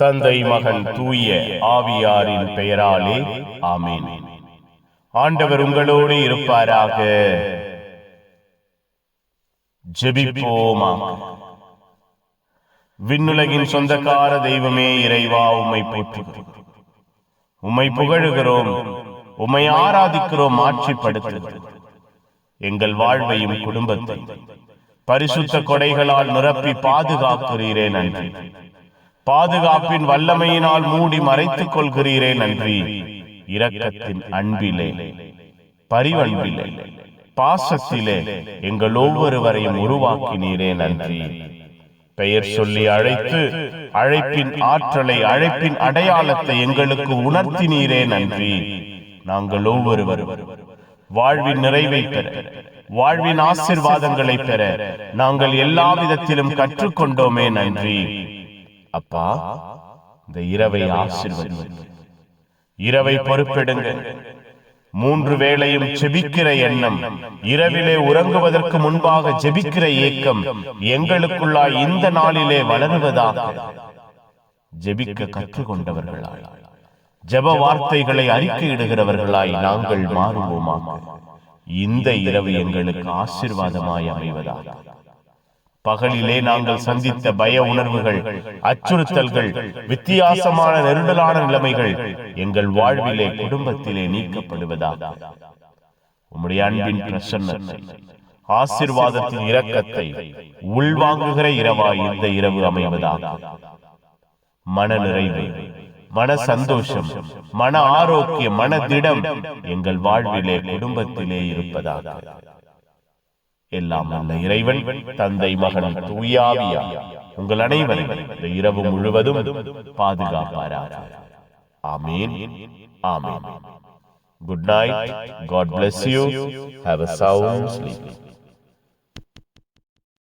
தந்தை மகன் தூய ஆவியாரின் பெயராலே ஆமீன். ஆண்டவர் உங்களோடு இருப்பாராக. ஜெபிப்போமாக விண்ணுலகின் சொந்தக்கார தெய்வமே இறைவா உம்மை போற்றுகிறோம். உம்மை புகழுகிறோம். உம்மை ஆராதிக்கிறோம் ஆட்சிப்படுத்துகிறோம். எங்கள் வாழ்வையும் குடும்பத்தை பரிசுத்த கொடைகளால் நிரப்பி பாதுகாக்கிறீரே நன்றி. பாதுகாப்பின் வல்லமையினால் மூடி மறைத்துக் கொள்கிறீரே நன்றி. இரக்கத்தின் அன்பிலே பரிவன்பிலே பாசத்திலே எங்கள் ஒவ்வொருவரையும் உருவாக்கினீரே நன்றி. பெயர் சொல்லி அழைத்து அழைப்பின் ஆற்றலை அழைப்பின் அடையாளத்தை எங்களுக்கு உணர்த்தினீரே நன்றி. நாங்கள் ஒவ்வொருவரும் வாழ்வின் நிறைவை பெற வாழ்வின் ஆசிர்வாதங்களை பெற நாங்கள் எல்லா விதத்திலும் கற்றுக்கொண்டோமே நன்றி. அப்பா இந்த இரவை ஆசிர்வதி இரவை பொறுப்பெடுங்க. மூன்று வேளையும் ஜெபிக்கிற எண்ணம் இரவிலே உறங்குவதற்கு முன்பாக ஜெபிக்கிற ஏக்கம் எங்களுக்குள்ளா இந்த நாளிலே வளருவதாக ஜெபிக்க கற்றுக்கொண்டவர்களாய். ஜப வார்த்தைகளை அறிக்கையிடுகிறவர்களாய் நாங்கள் மாறுவோமாக. இந்த இரவு எங்களுக்கு ஆசிர்வாதமாய் அமைவதாக. பகலிலே நாங்கள் சந்தித்த பய உணர்வுகள் அச்சுறுத்தல்கள் வித்தியாசமான நெருடலான நிலைமைகள் எங்கள் வாழ்விலே குடும்பத்திலே நீக்கப்படுவதாக உம்முடைய அன்பின் பிரசன்னத்தை ஆசிர்வாதத்தின் இரக்கத்தை உள்வாங்குகிற இரவாய் இந்த இரவு அமைவதாக மன நிறைவு மன சந்தோஷம் மன ஆரோக்கியம் மன திடம் எங்கள் வாழ்விலே குடும்பத்திலே இருப்பதாக. எல்லாம் நல்ல இறைவன் தந்தை மகன் தூயாவியா உங்கள் அனைவரும் இந்த இரவு முழுவதும் பாதுகாப்பாராக. ஆமீன். ஆமீன். Good night God bless you have a sound sleep